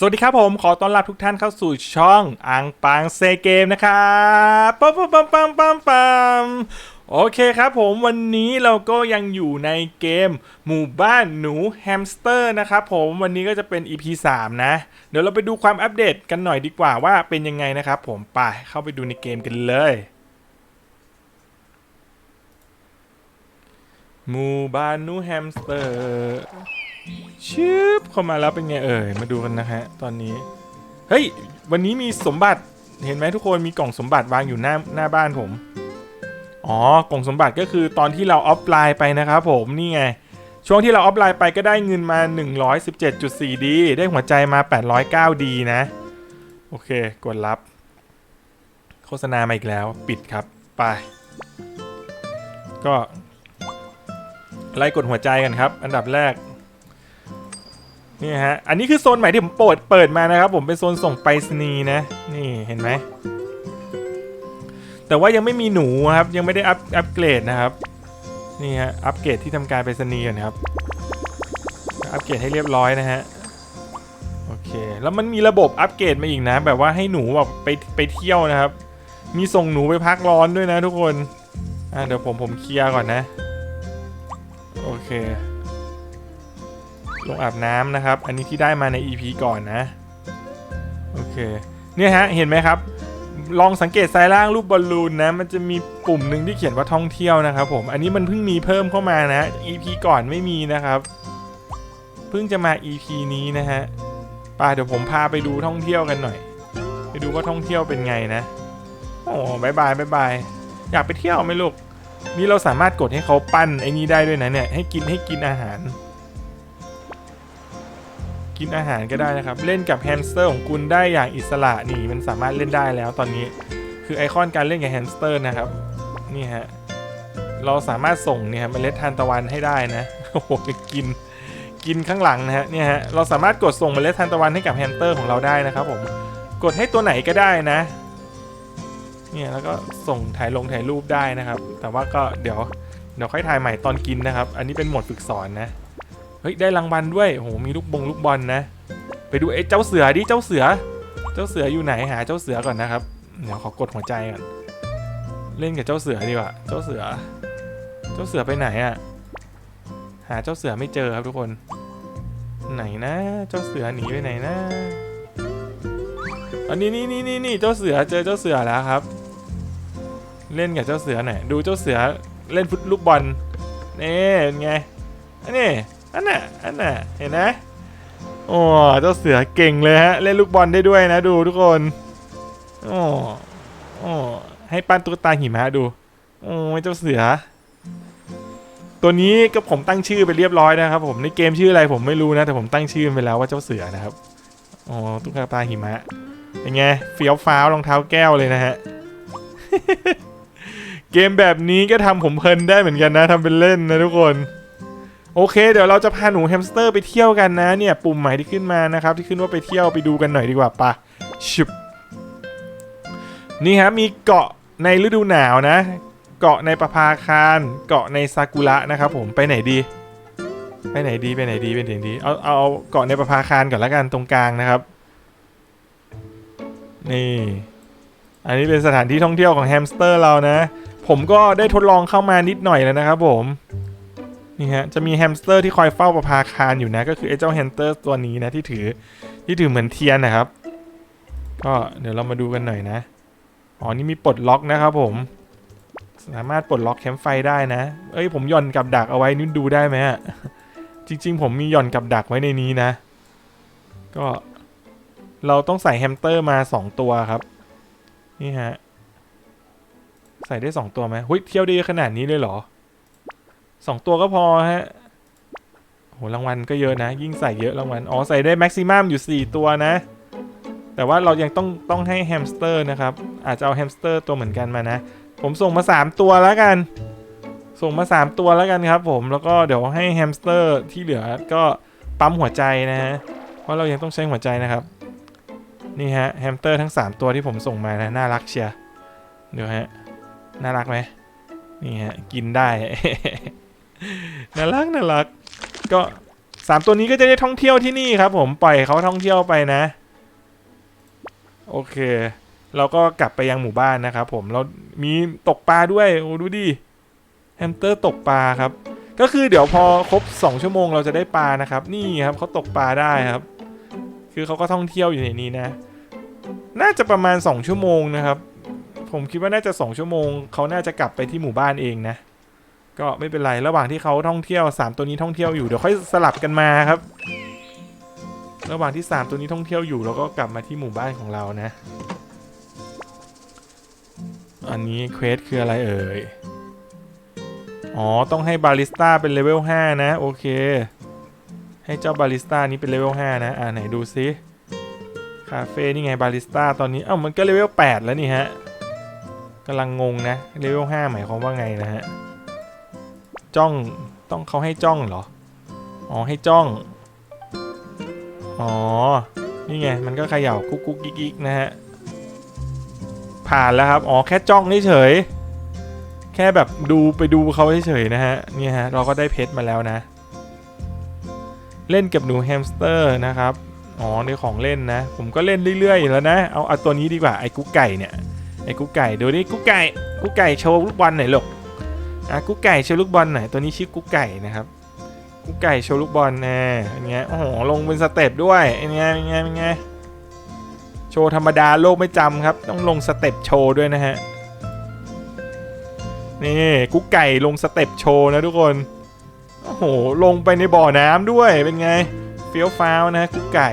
สวัสดีครับผมขอต้อนรับทุกท่านเข้าสู่ช่องอังปังเซเกมนะครับปั๊มปั๊มปั๊มปั๊มปั๊มปั๊มโอเคครับผมวันนี้เราก็ยังอยู่ในเกม หมู่บ้านหนูแฮมสเตอร์นะครับผมวันนี้ก็จะเป็น EP 3 นะ เดี๋ยวเราไปดูความอัปเดตกันหน่อยดีกว่าว่าเป็นยังไงนะครับผมไปเข้าไปดูในเกมกันเลย หมู่บ้านหนูแฮมสเตอร์ ชืบเข้ามาแล้วเป็นไงเอ่ยมาดูกันนะฮะตอนนี้ เฮ้ย วันนี้มีสมบัติเห็นไหมทุกคนมีกล่องสมบัติวางอยู่หน้าหน้าบ้านผม อ๋อกล่องสมบัติก็คือตอนที่เราออฟไลน์ไปนะครับผมนี่ไง ช่วงที่เราออฟไลน์ไปก็ได้เงินมา 117.4ดีได้หัวใจมา 809ดีนะ โอเค กดรับ โฆษณามาอีกแล้วปิดครับไป ก็ไล่กดหัวใจกันครับ อันดับแรก นี่ฮะ อันนี้คือโซนใหม่ที่ผมเปิดเปิดมานะครับ ผมเป็นโซนส่งไปรษณีย์นะ นี่เห็นไหม แต่ว่ายังไม่มีหนูครับ ยังไม่ได้อัพอัพเกรดนะครับ นี่ฮะ อัพเกรดที่ทำการไปรษณีย์ก่อนครับ อัพเกรดให้เรียบร้อยนะฮะ โอเค แล้วมันมีระบบอัพเกรดมาอีกนะ แบบว่าให้หนูแบบไปไปเที่ยวนะครับ มีส่งหนูไปพักร้อนด้วยนะทุกคน อะเดี๋ยวผมผมเคลียร์ก่อนนะ โอเค ลงอาบน้ำนะครับ อันนี้ที่ได้มาใน EP ก่อนนะ โอเค เนี่ยฮะ เห็นไหมครับ ลองสังเกตซ้ายล่างรูปบอลลูนนะ มันจะมีปุ่มหนึ่งที่เขียนว่าท่องเที่ยวนะครับผม อันนี้มันเพิ่งมีเพิ่มเข้ามานะ EP ก่อนไม่มีนะครับ เพิ่งจะมา EP นี้นะฮะไป่าเดี๋ยวผมพาไปดูท่องเที่ยวกันหน่อย ไปดูว่าท่องเที่ยวเป็นไงนะ โอ้บายบายบายบายอยากไปเที่ยวไหมลูกนี่เราสามารถกดให้เขาปั้นไอ้นี้ได้ด้วยนะเนี่ย ให้กินให้กินอาหาร กินอาหารก็ได้นะครับ เล่นกับแฮมสเตอร์ของคุณได้อย่างอิสระนี่มันสามารถเล่นได้แล้วตอนนี้ คือไอคอนการเล่นกับแฮมสเตอร์นะครับนี่ฮะเราสามารถส่งเนี่ยเมล็ดทานตะวันให้ได้นะโอ้โหกินกินข้างหลังนะฮะเนี่ยฮะเราสามารถกดส่งเมล็ดทานตะวันให้กับแฮมสเตอร์ของเราได้นะครับผมกดให้ตัวไหนก็ได้นะเนี่ยแล้วก็ส่งถ่ายลงถ่ายรูปได้นะครับ แต่ว่าก็เดี๋ยวเดี๋ยวค่อยถ่ายใหม่ตอนกินนะครับ อันนี้เป็นโหมดฝึกสอนนะ เฮ้ยได้รางวัลด้วยโหมีลูกบงลูกบอลนะ ไปดูไอ้เจ้าเสือดิเจ้าเสือ เจ้าเสืออยู่ไหนหาเจ้าเสือก่อนนะครับเดี๋ยวขอกดหัวใจก่อนเล่นกับเจ้าเสือดีกว่าเจ้าเสือ เจ้าเสือไปไหนอะหาเจ้าเสือไม่เจอครับทุกคน ไหนนะ เจ้าเสือหนีไปไหนนะอันนี้นี่นี่นี่นี่เจ้าเสือเจอเจ้าเสือแล้วครับ เล่นกับเจ้าเสือหน่อยดูเจ้าเสือเล่นฟุตลูกบอลนี่เป็นไงอันนี้ อันน่ะอันน่ะเห็นนะโอ้เจ้าเสือเก่งเลยฮะ เล่นลูกบอลได้ด้วยนะดูทุกคนโอ้โอ้ให้ปั้นตุ๊กตาหิมะดูโอ้เจ้าเสือ ตัวนี้ก็ผมตั้งชื่อไปเรียบร้อยนะครับ ผมในเกมชื่ออะไรผมไม่รู้นะ แต่ผมตั้งชื่อไปแล้วว่าเจ้าเสือนะครับโอ๋อตุ๊กตาหิมะเป็นไงเฟี้ยวฟ้าวรองเท้าแก้วเลยนะฮะเกมแบบนี้ก็ทำผมเพลินได้เหมือนกันนะทำเป็นเล่นนะทุกคน โอเค เดี๋ยวเราจะพาหนูแฮมสเตอร์ไปเที่ยวกันนะเนี่ยปุ่มใหม่ที่ขึ้นมานะครับที่ขึ้นว่าไปเที่ยวไปดูกันหน่อยดีกว่าปะชุบนี่ฮะมีเกาะในฤดูหนาวนะ เกาะในประภาคาร เกาะในซากุระนะครับผมไปไหนดี ไปไหนดีไปไหนดีไปไหนดีเอาเอาเกาะในประภาคารก่อนละกันตรงกลางนะครับนี่อันนี้เป็นสถานที่ท่องเที่ยวของแฮมสเตอร์เรานะ ผมก็ได้ทดลองเข้ามานิดหน่อยแล้วนะครับผม นี่ฮะ จะมีแฮมสเตอร์ที่คอยเฝ้าประภาคารอยู่นะ ก็คือไอ้เจ้าแฮมสเตอร์ตัวนี้นะที่ถือที่ถือเหมือนเทียนนะครับ ก็เดี๋ยวเรามาดูกันหน่อยนะ อ๋อ นี่มีปลดล็อกนะครับผม สามารถปลดล็อกแคมป์ไฟได้นะ เอ้ย ผมหย่อนกับดักเอาไว้นี่ดูได้ไหมฮะ จริง ๆ ผมมีหย่อนกับดักไว้ในนี้นะ ก็เราต้องใส่แฮมสเตอร์มา 2 ตัวครับ นี่ฮะ ใส่ได้ 2 ตัวไหมเฮ้ย เที่ยวได้ขนาดนี้เลยเหรอ 2ตัวก็พอฮะโหรางวัลก็เยอะนะ ยิ่งใส่เยอะรางวัล อ๋อ ใส่ได้แม็กซิมัมอยู่ 4 ตัวนะ แต่ว่าเรายังต้องต้องให้แฮมสเตอร์นะครับ อาจจะเอาแฮมสเตอร์ตัวเหมือนกันมานะ ผมส่งมา 3 ตัวแล้วกัน ส่งมา 3 ตัวแล้วกันครับผม แล้วก็เดี๋ยวให้แฮมสเตอร์ที่เหลือก็ปั๊มหัวใจนะฮะ เพราะเรายังต้องใช้หัวใจนะครับ นี่ฮะแฮมสเตอร์ทั้ง 3 ตัวที่ผมส่งมานะน่ารักเชียร์เดี๋ยวฮะ น่ารักไหมนี่ฮะ กินได้ น่ารักน่ารัก ก็สามตัวนี้ก็จะได้ท่องเที่ยวที่นี่ครับ ผมปล่อยเขาท่องเที่ยวไปนะ โอเค เราก็กลับไปยังหมู่บ้านนะครับ ผมเรามีตกปลาด้วยโอ้ดูดิแฮมสเตอร์ตกปลาครับ ก็คือเดี๋ยวพอครบ 2 ชั่วโมงเราจะได้ปลานะครับ นี่ครับเขาตกปลาได้ครับ คือเขาก็ท่องเที่ยวอยู่ในนี้นะ น่าจะประมาณ 2 ชั่วโมงนะครับ ผมคิดว่าน่าจะ 2 ชั่วโมงเขาน่าจะกลับไปที่หมู่บ้านเองนะ ก็ไม่เป็นไรระหว่างที่เขาท่องเที่ยว 3 ตัวนี้ท่องเที่ยวอยู่เดี๋ยวค่อยสลับกันมาครับ ระหว่างที่ 3 ตัวนี้ท่องเที่ยวอยู่เราก็กลับมาที่หมู่บ้านของเรานะ อันนี้เควสคืออะไรเอ่ยอ๋อ ต้องให้บาริสต้าเป็นเลเวล5นะ โอเค ให้เจ้าบาริสต้านี้เป็นเลเวล5นะ อ่าไหนดูซิคาเฟ่นี่ไงบาริสต้าตอนนี้เอ้ามันก็เลเวล8แล้วนี่ฮะกำลังงงนะเลเวล5หมายความว่าไงนะฮะ จ้องต้องเขาให้จ้องเหรอ อ๋อให้จ้อง อ๋อ นี่ไง มันก็เขย่ากุ๊กกุ๊กกิ๊กนะฮะ ผ่านแล้วครับ อ๋อแค่จ้องเฉย แค่แบบดูไปดูเขาเฉยนะฮะ นี่ฮะ เราก็ได้เพชรมาแล้วนะ เล่นกับหนูแฮมสเตอร์นะครับ อ๋อในของเล่นนะ ผมก็เล่นเรื่อยๆแล้วนะ เอาเอาตัวนี้ดีกว่าไอ้กุ๊กไก่เนี่ย ไอ้กุ๊กไก่ดูดิกุ๊กไก่กุ๊กไก่โชว์ลูกบอลหน่อยลูก อะกุ๊กไก่โชว์ลูกบอลหน่อยตัวนี้ชื่อกุ๊กไก่นะครับกุ๊กไก่โชว์ลูกบอลแน่อันเนี้ยโอ้โหลงเป็นสเต็ปด้วยอันเนี้ยเป็นไงเป็นไงโชว์ธรรมดาโลกไม่จำครับ ต้องลงสเต็ปโชว์ด้วยนะฮะนี่กุ๊กไก่ลงสเต็ปโชว์นะทุกคนโอ้โหลงไปในบ่อน้ำด้วยเป็นไงเฟี้ยวฟ้าวนะกุ๊กไก่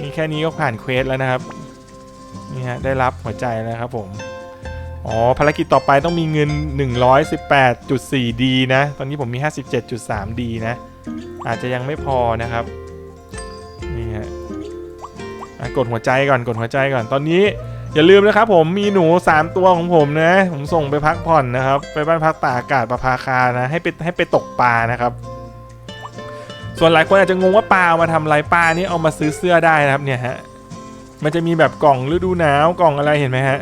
นี่แค่นี้ก็ผ่านเควสแล้วนะครับนี่ฮะได้รับหัวใจแล้วครับผม อ๋อภารกิจต่อไปต้องมีเงิน 118.4D นะ ตอนนี้ผมมี 57.3D นะ อาจจะยังไม่พอนะครับ นี่ฮะกดหัวใจก่อนกดหัวใจก่อน ตอนนี้อย่าลืมนะครับผมมีหนู 3 ตัวของผมนะ ผมส่งไปพักผ่อนนะครับ ไปบ้านพักตากอากาศประภาคานะให้ไปให้ไปตกปลานะครับ ส่วนหลายคนอาจจะงงว่าปลามาทำไรปลานี่เอามาซื้อเสื้อได้นะครับเนี่ยฮะมันจะมีแบบกล่องฤดูหนาวกล่องอะไรเห็นไหมฮะ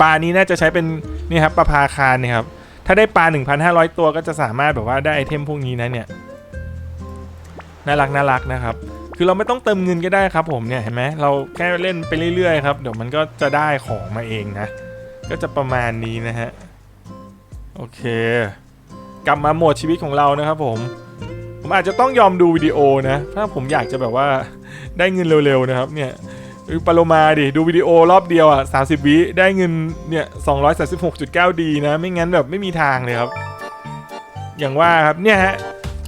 ปลานี้น่าจะใช้เป็นนี่ครับประภาคารเนี่ยครับถ้าได้ปลา 1,500 ตัวก็จะสามารถแบบว่าได้ไอเทมพวกนี้นะเนี่ยน่ารักน่ารักนะครับ คือเราไม่ต้องเติมเงินก็ได้ครับผมเนี่ยเห็นไหมเราแค่เล่นไปเรื่อยๆครับเดี๋ยวมันก็จะได้ของมาเองนะ ก็จะประมาณนี้นะฮะโอเค กลับมาโหมดชีวิตของเรานะครับผม ผมอาจจะต้องยอมดูวิดีโอนะ ถ้าผมอยากจะแบบว่าได้เงินเร็วๆนะครับเนี่ย ปาโลมาดิ ดูวิดีโอรอบเดียวอะ 30 วิได้เงินเนี่ย 236.9 ดีนะ ไม่งั้นแบบไม่มีทางเลยครับ อย่างว่าครับ เนี่ยฮะ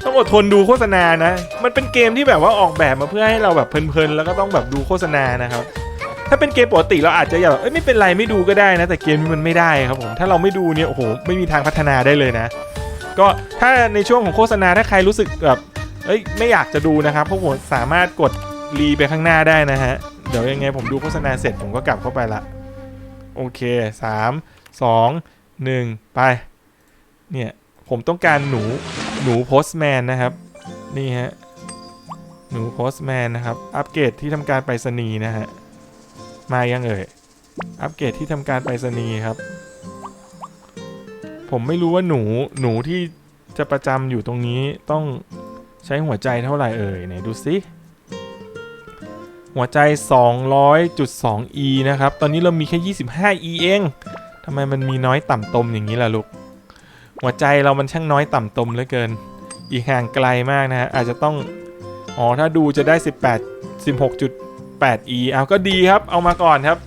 ต้องอดทนดูโฆษณานะ มันเป็นเกมที่แบบว่าออกแบบมาเพื่อให้เราแบบเพลินๆ แล้วก็ต้องแบบดูโฆษณานะครับ ถ้าเป็นเกมปกติเราอาจจะแบบเอ้ยไม่เป็นไรไม่ดูก็ได้นะ แต่เกมนี้มันไม่ได้ครับผม ถ้าเราไม่ดูเนี่ยโอ้โหไม่มีทางพัฒนาได้เลยนะ ก็ถ้าในช่วงของโฆษณาถ้าใครรู้สึกแบบเอ้ยไม่อยากจะดูนะครับพวกผมสามารถกดรีไปข้างหน้าได้นะฮะ เดี๋ยวยังไงผมดูโฆษณาเสร็จผมก็กลับเข้าไปละ โอเคสามสองหนึ่งไป เนี่ย ผมต้องการหนูหนูโพสแมนนะครับ นี่ฮะ หนูโพสแมนนะครับ อัปเกรดที่ทำการไปรษณีย์นะฮะ มายังเอ่ย อัปเกรดที่ทำการไปรษณีย์ครับ ผมไม่รู้ว่าหนูหนูที่จะประจำอยู่ตรงนี้ต้องใช้หัวใจเท่าไหร่เอ่ยไหนดูสิ หัวใจ 200.2e นะครับ ตอนนี้เรามีแค่ 25e เองทำไมมันมีน้อยต่ำตมอย่างนี้ล่ะลูก หัวใจเรามันช่างน้อยต่ำตมเหลือเกิน อีกห่างไกลมากนะฮะ อาจจะต้อง อ๋อ ถ้าดูจะได้ 18 16.8e เอาก็ดีครับ เอามาก่อนครับ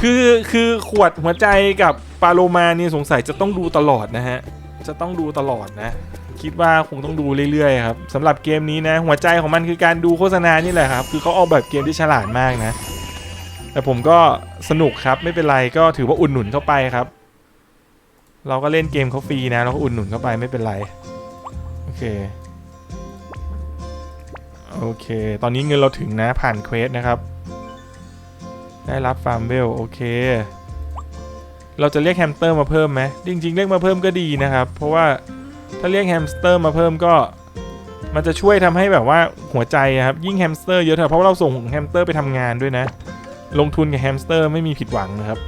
คือ คือขวดหัวใจกับปาโลมาเนี่ยสงสัยจะต้องดูตลอดนะฮะ จะต้องดูตลอดนะ คิดว่าคงต้องดูเรื่อยๆครับสำหรับเกมนี้นะ หัวใจของมันคือการดูโฆษณานี่แหละครับ คือเขาออกแบบเกมที่ฉลาดมากนะ แต่ผมก็สนุกครับไม่เป็นไรก็ถือว่าอุ่นหนุนเข้าไปครับ เราก็เล่นเกมเขาฟรีนะเราก็อุ่นหนุนเข้าไปไม่เป็นไรโอเคโอเค ตอนนี้เงินเราถึงนะผ่านเควสนะครับ ได้รับฟาร์มเวลโอเค เราจะเรียกแฮมสเตอร์มาเพิ่มไหมจริงๆ เรียกมาเพิ่มก็ดีนะครับ เพราะว่า ถ้าเรียกแฮมสเตอร์มาเพิ่มก็ มันจะช่วยทำให้แบบว่าหัวใจครับยิ่งแฮมสเตอร์เยอะเถอะเพราะว่าเราส่งแฮมสเตอร์ไปทำงานด้วยนะ ลงทุนกับแฮมสเตอร์ไม่มีผิดหวังนะครับ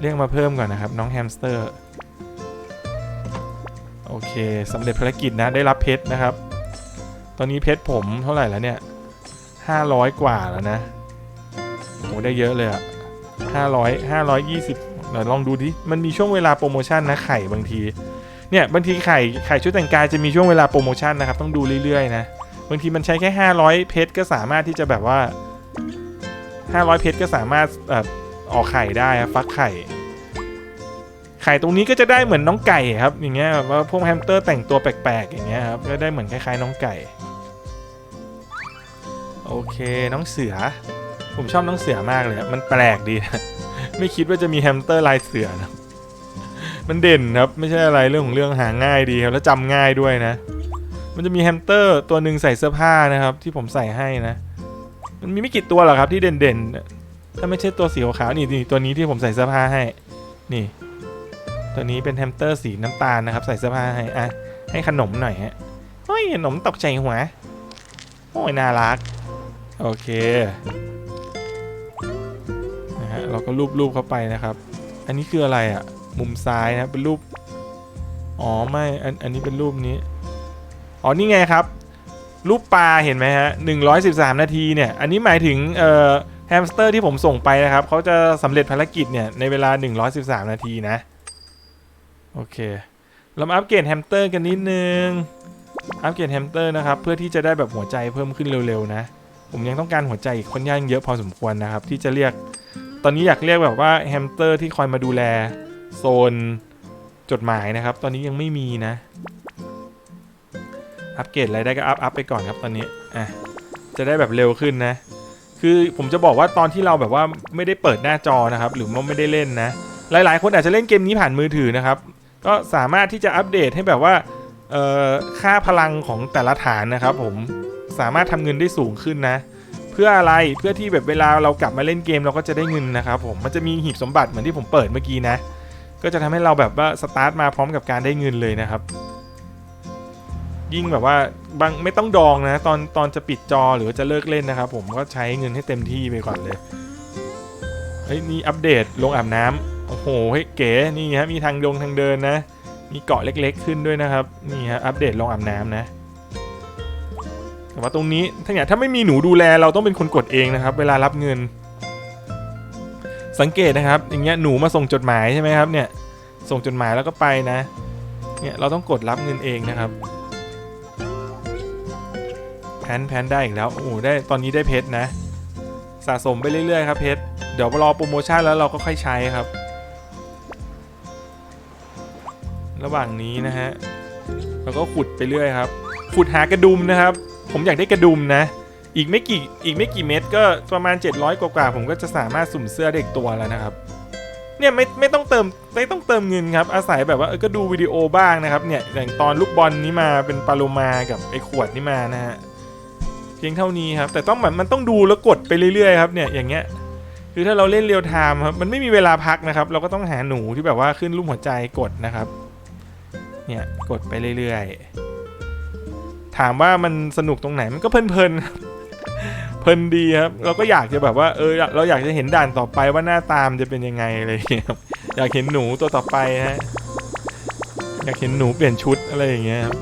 เรียกมาเพิ่มก่อนนะครับ น้องแฮมสเตอร์โอเคสำเร็จภารกิจนะได้รับเพชรนะครับ ตอนนี้เพชรผมเท่าไหร่แล้วเนี่ยห้าร้อยกว่าแล้วนะโหได้เยอะเลยอะห้าร้อยห้าร้อยยี่สิบเราลองดูดิมันมีช่วงเวลาโปรโมชั่นนะไข่บางที เนี่ยบางทีไข่ไข่ชุดแต่งกายจะมีช่วงเวลาโปรโมชั่นนะครับ ต้องดูเรื่อยๆนะ บางทีมันใช้แค่ 500 เพชรก็สามารถที่จะแบบว่า 500 เพชรก็สามารถออออกไข่ได้ฟักไข่ ไข่ตรงนี้ก็จะได้เหมือนน้องไก่ครับ อย่างเงี้ยแบบว่าพวกแฮมสเตอร์แต่งตัวแปลกๆ อย่างเงี้ยครับก็ได้เหมือนคล้ายๆน้องไก่ โอเคน้องเสือ ผมชอบน้องเสือมากเลยมันแปลกดี ไม่คิดว่าจะมีแฮมสเตอร์ลายเสือนะ มันเด่นครับ ไม่ใช่อะไรเรื่องของเรื่องหาง่ายดีครับ แล้วจำง่ายด้วยนะ มันจะมีแฮมสเตอร์ตัวหนึ่งใส่เสื้อผ้านะครับ ที่ผมใส่ให้นะ มันมีไม่กี่ตัวหรอกครับที่เด่นๆ ถ้าไม่ใช่ตัวสีขาวนี่นี่ตัวนี้ที่ผมใส่เสื้อผ้าให้ นี่ ตัวนี้เป็นแฮมสเตอร์สีน้ำตาลนะครับ ใส่เสื้อผ้าให้อะให้ขนมหน่อยฮะเฮ้ยขนมตกใจหัวโอ้ยน่ารัก โอเคนะฮะเราก็รูปๆเข้าไปนะครับ อันนี้คืออะไรอะ่ะ มุมซ้ายนะเป็นรูปอ๋อไม่อันอันนี้เป็นรูปนี้อ๋อนี่ไงครับ รูปปลาเห็นไหมฮะ113นาทีเนี่ยอันนี้หมายถึงเอ่อแฮมสเตอร์ที่ผมส่งไปนะครับเขาจะสำเร็จภารกิจเนี่ยในเวลา 113 นาทีนะ โอเคเรามาอัปเกรดแฮมสเตอร์กันนิดนึง อัปเกรดแฮมสเตอร์นะครับ เพื่อที่จะได้แบบหัวใจเพิ่มขึ้นเร็วๆนะ ผมยังต้องการหัวใจอีกค่อนข้างเยอะพอสมควรนะครับ ที่จะเรียก ตอนนี้อยากเรียกแบบว่าแฮมสเตอร์ที่คอยมาดูแล โซนจดหมายนะครับ ตอนนี้ยังไม่มีนะ อัปเกรดอะไรได้ก็อัพอัพไปก่อนครับตอนนี้อะจะได้แบบเร็วขึ้นนะ คือผมจะบอกว่าตอนที่เราแบบว่าไม่ได้เปิดหน้าจอนะครับ หรือว่าไม่ได้เล่นนะ หลาย ๆ คนอาจจะเล่นเกมนี้ผ่านมือถือนะครับ ก็สามารถที่จะอัปเดตให้แบบว่าค่าพลังของแต่ละฐานนะครับ ผมสามารถทำเงินได้สูงขึ้นนะ เพื่ออะไรเพื่อที่แบบเวลาเรากลับมาเล่นเกมเราก็จะได้เงินนะครับ ผมมันจะมีหีบสมบัติเหมือนที่ผมเปิดเมื่อกี้นะ ก็จะทำให้เราแบบว่าสตาร์ทมาพร้อมกับการได้เงินเลยนะครับ ยิ่งแบบว่าบางไม่ต้องดองนะ ตอนตอนจะปิดจอหรือจะเลิกเล่นนะครับ ผมก็ใช้เงินให้เต็มที่ไปก่อนเลยเฮ้ยนี่อัปเดตลงอาบน้ำโอ้โหเฮ้ยเก๋นี่ฮะมีทางดงทางเดินนะ มีเกาะเล็กๆ ขึ้นด้วยนะครับนี่ฮะอัปเดตลงอาบน้ำนะแต่ว่าตรงนี้ถ้าอย่างถ้าไม่มีหนูดูแลเราต้องเป็นคนกดเองนะครับ เวลารับเงิน สังเกตนะครับ อย่างเงี้ยหนูมาส่งจดหมายใช่ไหมครับเนี่ยส่งจดหมายแล้วก็ไปนะเนี่ยเราต้องกดรับเงินเองนะครับแพนแพนได้อีกแล้วโอ้โหได้ตอนนี้ได้เพชรนะ สะสมไปเรื่อยๆครับเพชรเดี๋ยวรอโปรโมชั่นแล้วเราก็ค่อยใช้ครับ ระหว่างนี้นะฮะเราก็ขุดไปเรื่อยครับ ขุดหากระดุมนะครับ ผมอยากได้กระดุมนะ อีกไม่กี่อีกไม่กี่เม็ดก็ประมาณ 700 กว่าๆผมก็จะสามารถสุ่มเสื้อเด็กตัวแล้วนะครับ เนี่ยไม่ไม่ต้องเติมไม่ต้องเติมเงินครับ อาศัยแบบว่าเออก็ดูวิดีโอบ้างนะครับเนี่ยอย่างตอนลูกบอลนี้มาเป็นปาโลมากับไอ้ขวดนี้มานะฮะเพียงเท่านี้ครับ แต่ต้องแบบมันต้องดูแล้วกดไปเรื่อยๆครับเนี่ยอย่างเงี้ยคือถ้าเราเล่นเรียลไทม์ครับมันไม่มีเวลาพักนะครับ เราก็ต้องหาหนูที่แบบว่าขึ้นรูปหัวใจกดนะครับ เนี่ยกดไปเรื่อยๆถามว่ามันสนุกตรงไหนมันก็เพลินๆครับ เพลินดีครับ เราก็อยากจะแบบว่าเออเราอยากจะเห็นด่านต่อไปว่าหน้าตามจะเป็นยังไงอะไรอย่างเงี้ยครับอยากเห็นหนูตัวต่อไปฮะอยากเห็นหนูเปลี่ยนชุดอะไรอย่างเงี้ยครับ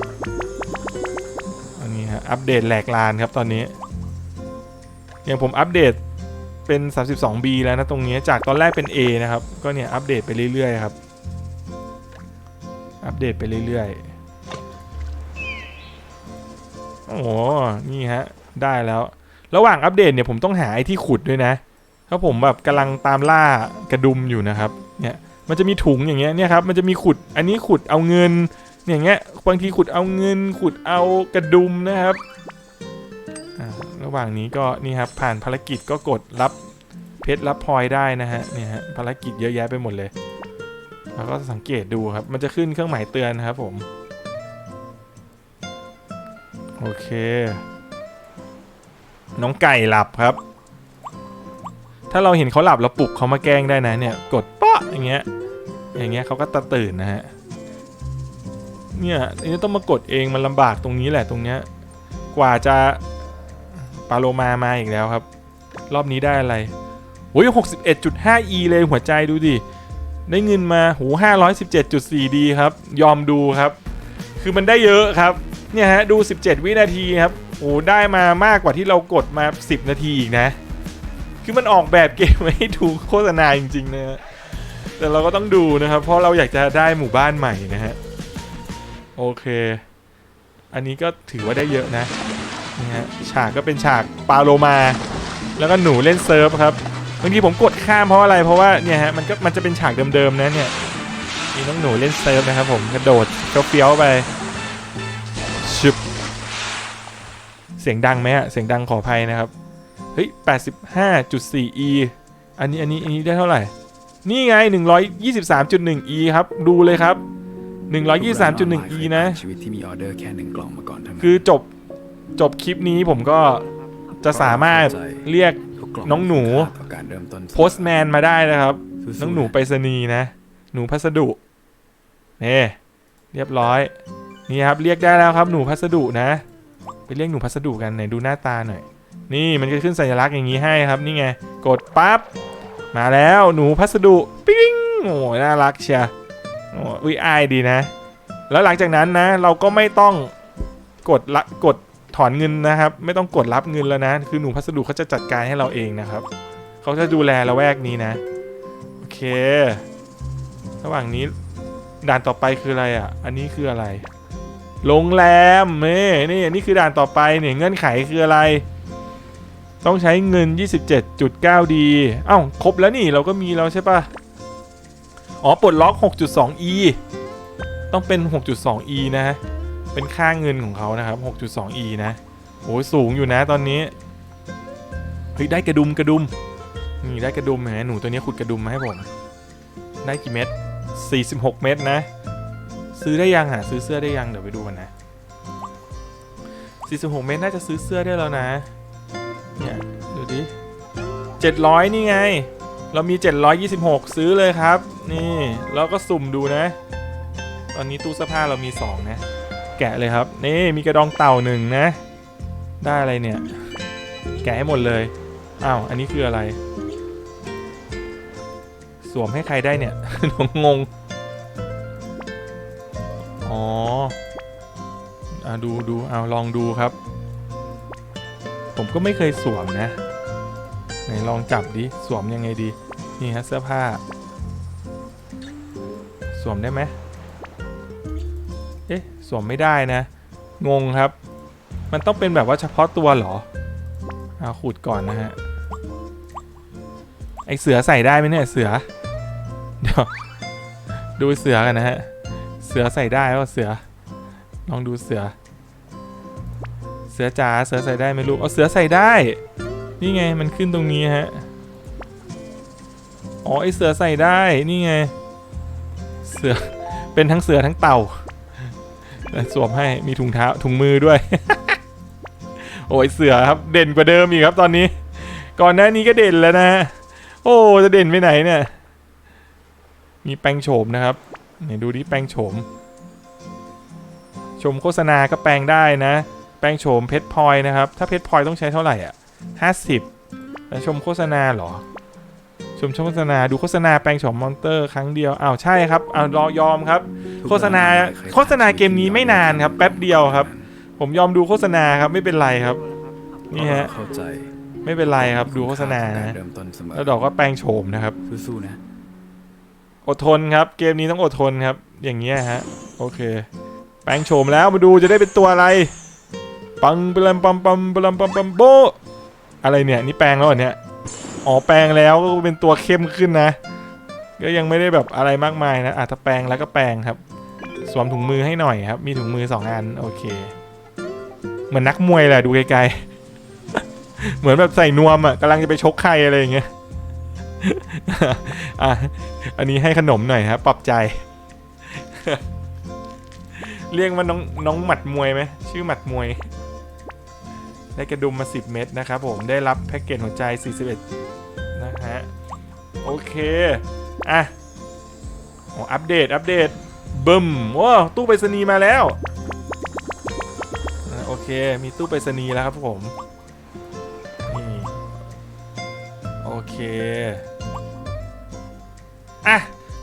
อันนี้ฮะอัปเดตแหลกลานครับตอนนี้อย่างผมอัปเดตเป็น 32B แล้วนะตรงนี้จากตอนแรกเป็น A นะครับ ก็เนี่ยอัปเดตไปเรื่อยๆครับ อัปเดตไปเรื่อยๆ โอ้โห นี่ฮะ ได้แล้ว ระหว่างอัปเดตเนี่ยผมต้องหาไอ้ที่ขุดด้วยนะเพราะผมแบบกำลังตามล่ากระดุมอยู่นะครับ เนี่ยมันจะมีถุงอย่างเงี้ยเนี่ยครับมันจะมีขุดอันนี้ขุดเอาเงินอย่างเงี้ยบางทีขุดเอาเงิน ขุดเอากระดุมนะครับระหว่างนี้ก็นี่ครับผ่านภารกิจก็กดรับเพชรรับพลอยได้นะฮะเนี่ยฮะภารกิจเยอะแยะไปหมดเลย แล้วก็สังเกตดูครับ มันจะขึ้นเครื่องหมายเตือนครับผม โอเค น้องไก่หลับครับ ถ้าเราเห็นเขาหลับเราปลุกเขามาแกล้งได้นะเนี่ย กดป๊ะอย่างเงี้ย อย่างเงี้ยเขาก็ตะตื่นนะฮะ เนี่ยอันนี้ต้องมากดเองมันลำบากตรงนี้แหละตรงเนี้ย กว่าจะปาโลมามาอีกแล้วครับ รอบนี้ได้อะไรโอ้ย61.5 e เลยหัวใจดูดิ ได้เงินมาหู517.4ดีครับ ยอมดูครับ คือมันได้เยอะครับ เนี่ยฮะ ดู 17 วินาทีครับ โอ้ได้มามากกว่าที่เรากดมา 10 นาทีอีกนะ คือมันออกแบบเกมไว้ให้ดูโฆษณาจริงๆนะแต่เราก็ต้องดูนะครับ เพราะเราอยากจะได้หมู่บ้านใหม่นะฮะ โอเค อันนี้ก็ถือว่าได้เยอะนะนี่ฮะฉากก็เป็นฉากปาโลมา แล้วก็หนูเล่นเซิร์ฟครับบางทีผมกดข้ามเพราะอะไรเพราะว่าเนี่ยฮะมันก็มันจะเป็นฉากเดิมๆนะเนี่ยมีน้องหนูเล่นเซิร์ฟนะครับผมกระโดดเฟี้ยวๆไป เสียงดังไหมฮะ เสียงดังขออภัยนะครับ เฮ้ย 85.4e อันนี้อันนี้อันนี้ได้เท่าไหร่ นี่ไง 123.1e ครับ ดูเลยครับ 123.1e นะ ชีวิตที่มีออเดอร์แค่หนึ่งกล่องมาก่อนทั้งนั้นคือจบจบคลิปนี้ผมก็จะสามารถเรียกทุกกล่น้องหนูมีค่าต่อการเริ่มต้นโพสแมนมาได้นะครับสู้ๆน้องหนูไปรษณีย์นะ หนูพัสดุนี่เรียบร้อย นี่ครับ เรียกได้แล้วครับหนูพัสดุนะไป เรียกหนูพัสดุกันไหนดูหน้าตาหน่อย นี่มันจะขึ้นสัญลักษณ์อย่างนี้ให้ครับนี่ไงกดปั๊บมาแล้วหนูพัสดุปิ๊งโอ้ยน่ารักเชียร์โอ้ยอุ้ยอายดีนะ แล้วหลังจากนั้นนะ เราก็ไม่ต้องกดละกดถอนเงินนะครับ ไม่ต้องกดรับเงินแล้วนะ คือหนูพัสดุเขาจะจัดการให้เราเองนะครับเขาจะดูแลละแวกนี้นะโอเค ระหว่างนี้ด่านต่อไปคืออะไรอะ อันนี้คืออะไร โรงแรมนี่นี่นี่คือด่านต่อไปเนี่ยเงื่อนไขคืออะไร ต้องใช้เงิน 27.9ดีเอ้าครบแล้วนี่เราก็มีแล้วใช่ปะอ๋อปลดล็อก 6.2e ต้องเป็น 6.2e นะเป็นค่าเงินของเขานะครับ 6.2e นะโอ้ยสูงอยู่นะตอนนี้เฮ้ยได้กระดุมกระดุมนี่ได้กระดุมเห็นไหมหนูตัวนี้ขุดกระดุมมาให้ผม ได้กี่เม็ด46 เม็ดนะ ซื้อได้ยังอะซื้อเสื้อได้ยังเดี๋ยวไปดูกันนะ 46 เม็ดน่าจะซื้อเสื้อได้แล้วนะ เนี่ยดูดิ 700 นี่ไง เรามี 726 ซื้อเลยครับ นี่แล้วก็สุ่มดูนะ ตอนนี้ตู้เสื้อผ้าเรามี 2 นะ แกะเลยครับ นี่มีกระดองเต่าหนึ่งนะ ได้อะไรเนี่ย แกะให้หมดเลย อ้าว อันนี้คืออะไร สวมให้ใครได้เนี่ย งง อ๋ออะดูดูเอาลองดูครับ ผมก็ไม่เคยสวมนะ ไหนลองจับดิ สวมยังไงดี นี่ฮะเสื้อผ้า สวมได้ไหมเอ๊ะ สวมไม่ได้นะ งงครับ มันต้องเป็นแบบว่าเฉพาะตัวเหรอ เอาขุดก่อนนะฮะ ไอเสือใส่ได้ไหมเนี่ยเสือ เดี๋ยว ดูเสือกันนะฮะ เสือใส่ได้ว่าเสือ ลองดูเสือ เสือจ๋าเสือใส่ได้ไหมลูกเอาเสือใส่ได้ นี่ไงมันขึ้นตรงนี้ฮะอ๋อไอเสือใส่ได้นี่ไง เสือเป็นทั้งเสือทั้งเต่าสวมให้มีถุงเท้าถุงมือด้วย โอ้ยเสือครับเด่นกว่าเดิมอีกครับตอนนี้ ก่อนหน้านี้ก็เด่นแล้วนะ โอ้จะเด่นไปไหนเนี่ย มีแปลงโฉมนะครับ นี่ยดูดิแปลงโฉม ชมโฆษณาก็แปลงได้นะ แปลงโฉมเพชรพลอยนะครับ ถ้าเพชรพลอยต้องใช้เท่าไหร่อะห้าสิบแล้วชมโฆษณาเหรอ ชมโฆษณาดูโฆษณาแปลงโฉมมอนเตอร์ครั้งเดียวอ้าวใช่ครับอ้าวรอยอมครับทุกโฆษณาร้นอไโฆษณาเกมนี้ไม่นานครับ แป๊บเดียวครับ ผมยอมดูโฆษณาครับไม่เป็นไรครับ นี่ฮะเข้าใจ ไม่เป็นไรครับดูโฆษณาการนะเริ่มต้นเสมอแล้วดอกก็แปลงโฉมนะครับสู้ๆนะ อดทนครับ เกมนี้ต้องอดทนครับ อย่างเงี้ยฮะ โอเค แปลงโฉมแล้วมาดูจะได้เป็นตัวอะไร ปังปลัมปัมปัมปลัมปัมปัมโบ อะไรเนี่ย นี่แปลงแล้วเนี่ย อ๋อ แปลงแล้วก็เป็นตัวเข้มขึ้นนะ ก็ยังไม่ได้แบบอะไรมากมายนะอาจจะถ้าแปลงแล้วก็แปลงครับ สวมถุงมือให้หน่อยครับ มีถุงมือสองอัน โอเค เหมือนนักมวยแหละดูไกลๆ เหมือนแบบใส่นวมอะกำลังจะไปชกใครอะไรอย่างเงี้ย อะอันนี้ให้ขนมหน่อยครับปรับใจ เรียกว่าน้องน้องหมัดมวยไหมชื่อหมัดมวย ได้กระดุมมา 10 เม็ดนะครับผมได้รับแพ็กเกจหัวใจ 41 นะฮะ โอเค อะโอ้อัปเดต อัปเดตบึมว้าตู้ไปรษณีย์มาแล้ว โอเค มีตู้ไปรษณีย์แล้วครับผม นี่ โอเค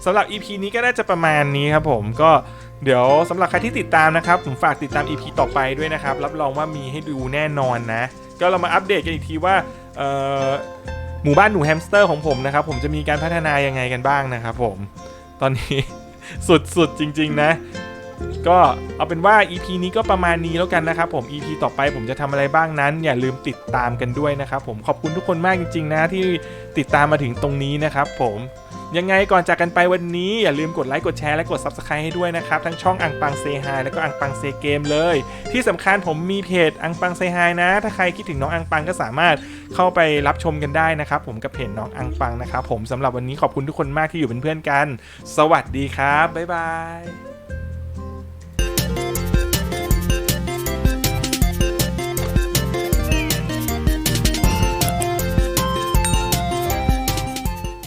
สำหรับ EP นี้ก็น่าจะประมาณนี้ครับผมก็เดี๋ยวสำหรับใครที่ติดตามนะครับ ผมฝากติดตาม EP ต่อไปด้วยนะครับ รับรองว่ามีให้ดูแน่นอนนะ ก็เรามาอัปเดตกันอีกทีว่าหมู่บ้านหนูแฮมสเตอร์ของผมนะครับ ผมจะมีการพัฒนายังไงกันบ้างนะครับผมตอนนี้สุดๆจริง ๆ นะ ก็เอาเป็นว่า EP นี้ก็ประมาณนี้แล้วกันนะครับผม EP ต่อไปผมจะทำอะไรบ้างนั้น อย่าลืมติดตามกันด้วยนะครับผมขอบคุณทุกคนมากจริง ๆ นะ ที่ติดตามมาถึงตรงนี้นะครับผมยังไงก่อนจากกันไปวันนี้อย่าลืมกดไลค์กดแชร์และกด Subscribe ให้ด้วยนะครับ ทั้งช่องอังปังเซฮายแล้วก็อังปังเซเกมเลย ที่สำคัญผมมีเพจอังปังเซฮายนะ ถ้าใครคิดถึงน้องอังปังก็สามารถเข้าไปรับชมกันได้นะครับ ผมกับเพจน้องอังปังนะครับผมสำหรับวันนี้ขอบคุณทุกคนมากที่อยู่เป็นเพื่อนกัน สวัสดีครับบ๊ายบาย